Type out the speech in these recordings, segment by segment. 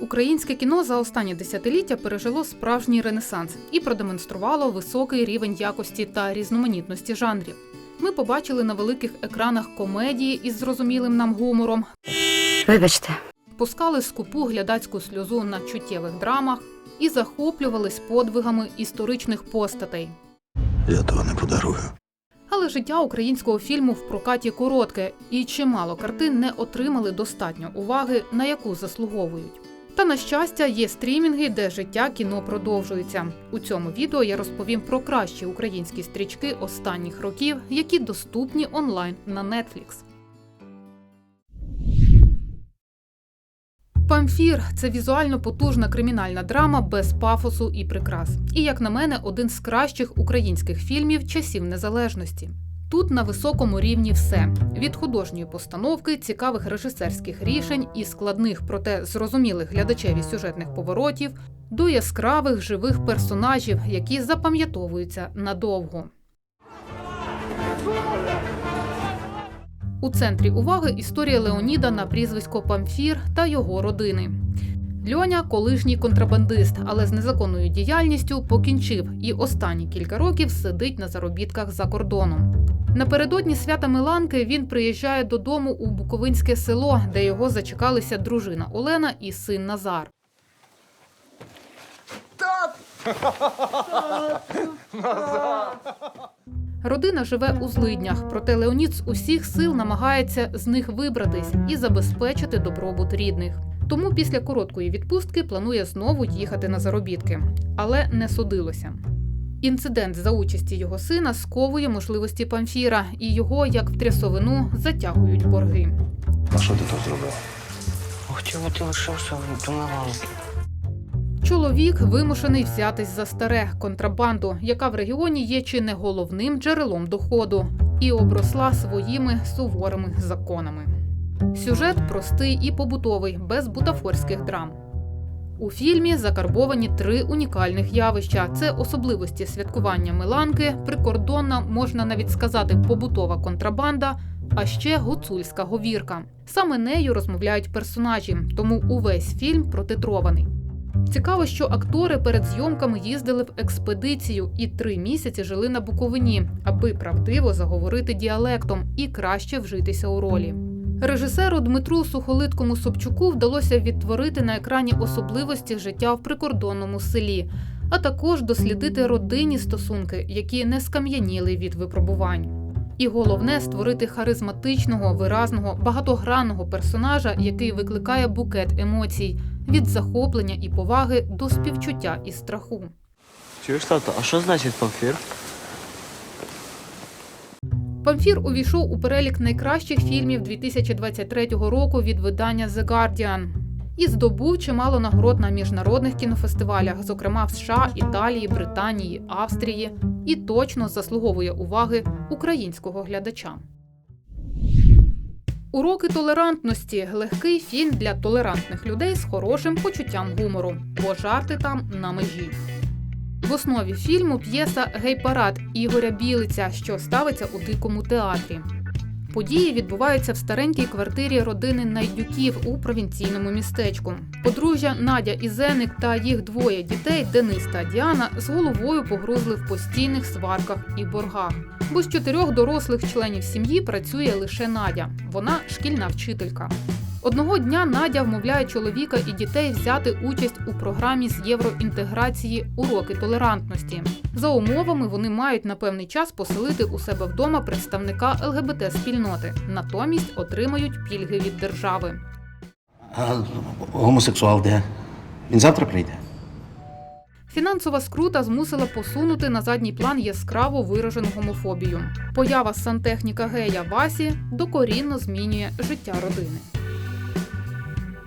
Українське кіно за останні десятиліття пережило справжній ренесанс і продемонструвало високий рівень якості та різноманітності жанрів. Ми побачили на великих екранах комедії із зрозумілим нам гумором, Вибачте, пускали скупу глядацьку сльозу на чуттєвих драмах і захоплювались подвигами історичних постатей. Я того не подарую. Але життя українського фільму в прокаті коротке, і чимало картин не отримали достатньо уваги, на яку заслуговують. Та на щастя, є стрімінги, де життя кіно продовжується. У цьому відео я розповім про кращі українські стрічки останніх років, які доступні онлайн на Netflix. Памфір це візуально потужна кримінальна драма без пафосу і прикрас. І, як на мене, один з кращих українських фільмів часів незалежності. Тут на високому рівні все: від художньої постановки, цікавих режисерських рішень і складних, проте зрозумілих глядачеві сюжетних поворотів, до яскравих живих персонажів, які запам'ятовуються надовго. У центрі уваги історія Леоніда на прізвисько Памфір та його родини. Льоня колишній контрабандист, але з незаконною діяльністю покінчив і останні кілька років сидить на заробітках за кордоном. Напередодні свята Миланки він приїжджає додому у Буковинське село, де його зачекалися дружина Олена і син Назар. Родина живе у злиднях, проте Леонід з усіх сил намагається з них вибратись і забезпечити добробут рідних. Тому після короткої відпустки планує знову їхати на заробітки, але не судилося. Інцидент за участі його сина сковує можливості Памфіра, і його, як в трясовину, затягують борги. А що ти тут зробив? хотів би ти лишився Миланки. Чоловік вимушений взятись за старе контрабанду, яка в регіоні є чи не головним джерелом доходу, і обросла своїми суворими законами. Сюжет простий і побутовий, без бутафорських драм. У фільмі закарбовані три унікальних явища: це особливості святкування Миланки, прикордонна, можна навіть сказати, побутова контрабанда, а ще гуцульська говірка. Саме нею розмовляють персонажі, тому увесь фільм протитрований. Цікаво, що актори перед зйомками їздили в експедицію і три місяці жили на Буковині, аби правдиво заговорити діалектом і краще вжитися у ролі. Режисеру Дмитру Сухолиткому Собчуку вдалося відтворити на екрані особливості життя в прикордонному селі, а також дослідити родинні стосунки, які не скам'яніли від випробувань. І головне створити харизматичного, виразного, багатогранного персонажа, який викликає букет емоцій від захоплення і поваги до співчуття і страху. Чуєш, тато, а що значить памфір? Памфір увійшов у перелік найкращих фільмів 2023 року від видання The Guardian і здобув чимало нагород на міжнародних кінофестивалях, зокрема в США, Італії, Британії, Австрії, і точно заслуговує уваги українського глядача. Уроки толерантності легкий фільм для толерантних людей з хорошим почуттям гумору, бо жарти там на межі. В основі фільму п'єса Гей-парад Ігоря Білиця, що ставиться у дикому театрі. Події відбуваються в старенькій квартирі родини Найдюків у провінційному містечку. Подружжя Надя і Зеник та їх двоє дітей Денис та Діана з головою погрузли в постійних сварках і боргах. Бо з чотирьох дорослих членів сім'ї працює лише Надя. Вона шкільна вчителька. Одного дня Надя вмовляє чоловіка і дітей взяти участь у програмі з євроінтеграції Уроки толерантності. За умовами вони мають на певний час поселити у себе вдома представника ЛГБТ спільноти, натомість отримають пільги від держави. А гомосексуал де? Він завтра прийде. Фінансова скрута змусила посунути на задній план яскраво виражену гомофобію. Поява сантехніка гея Васі докорінно змінює життя родини.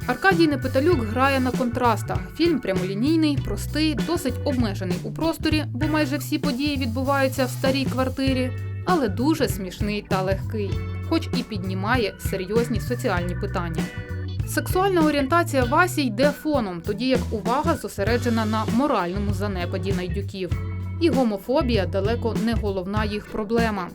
Аркадій Непеталюк грає на контрастах. Фільм прямолінійний, простий, досить обмежений у просторі, бо майже всі події відбуваються в старій квартирі, але дуже смішний та легкий, хоч і піднімає серйозні соціальні питання. Сексуальна орієнтація Васі йде фоном, тоді як увага зосереджена на моральному занепаді найдюків. І гомофобія далеко не головна їх проблема.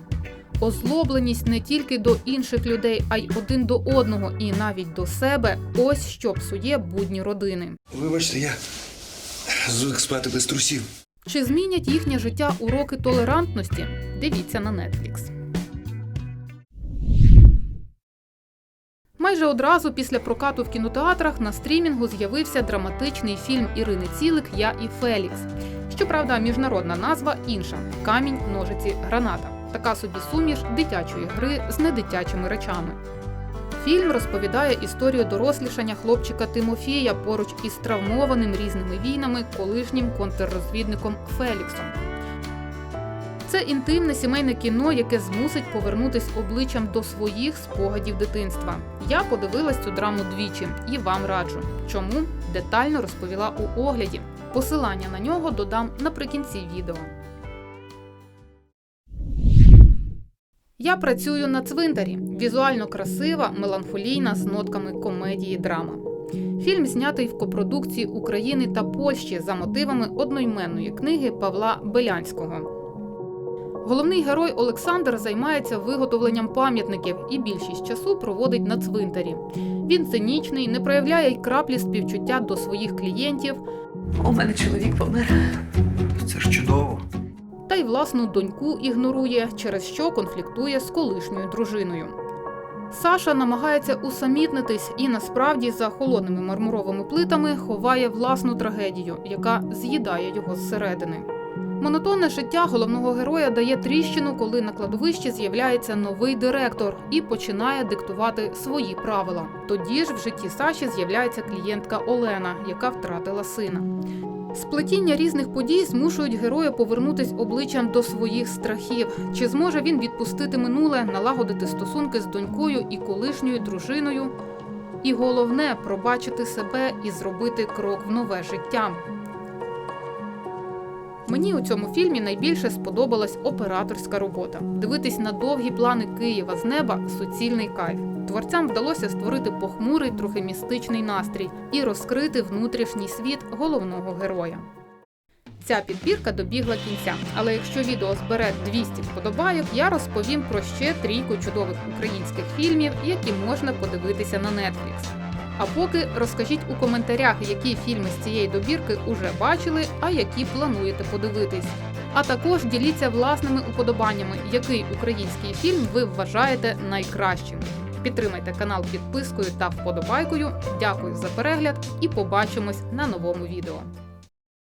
Озлобленість не тільки до інших людей, а й один до одного, і навіть до себе ось що псує будні родини. Вибачте, я звик спати без трусів. Чи змінять їхнє життя уроки толерантності? Дивіться на Netflix. Майже одразу після прокату в кінотеатрах на стрімінгу з'явився драматичний фільм Ірини Цілик Я і Фелікс. Щоправда, міжнародна назва інша камінь, ножиці, граната. Така собі суміш дитячої гри з недитячими речами. Фільм розповідає історію дорослішання хлопчика Тимофія поруч із травмованим різними війнами колишнім контррозвідником Феліксом. Це інтимне сімейне кіно, яке змусить повернутись обличчям до своїх спогадів дитинства. Я подивилась цю драму двічі і вам раджу. Чому детально розповіла у огляді. Посилання на нього додам наприкінці відео. Я працюю на цвинтарі. Візуально красива, меланхолійна з нотками комедії драма. Фільм знятий в копродукції України та Польщі за мотивами одноіменної книги Павла Белянського. Головний герой Олександр займається виготовленням пам'ятників і більшість часу проводить на цвинтарі. Він цинічний, не проявляє й краплі співчуття до своїх клієнтів, У мене чоловік помер. Це ж чудово. Та й власну доньку ігнорує, через що конфліктує з колишньою дружиною. Саша намагається усамітнитись і насправді за холодними мармуровими плитами ховає власну трагедію, яка з'їдає його зсередини. Монотонне життя головного героя дає тріщину, коли на кладовищі з'являється новий директор і починає диктувати свої правила. Тоді ж в житті Саші з'являється клієнтка Олена, яка втратила сина. Сплетіння різних подій змушують героя повернутись обличчям до своїх страхів. Чи зможе він відпустити минуле, налагодити стосунки з донькою і колишньою дружиною? І головне пробачити себе і зробити крок в нове життя. Мені у цьому фільмі найбільше сподобалась операторська робота. Дивитись на довгі плани Києва з неба суцільний кайф. Творцям вдалося створити похмурий, трохи містичний настрій і розкрити внутрішній світ головного героя. Ця підбірка добігла кінця, але якщо відео збере 200 вподобайок, я розповім про ще трійку чудових українських фільмів, які можна подивитися на Netflix. А поки розкажіть у коментарях, які фільми з цієї добірки уже бачили, а які плануєте подивитись. А також діліться власними уподобаннями, який український фільм ви вважаєте найкращим. Підтримайте канал підпискою та вподобайкою. Дякую за перегляд і побачимось на новому відео.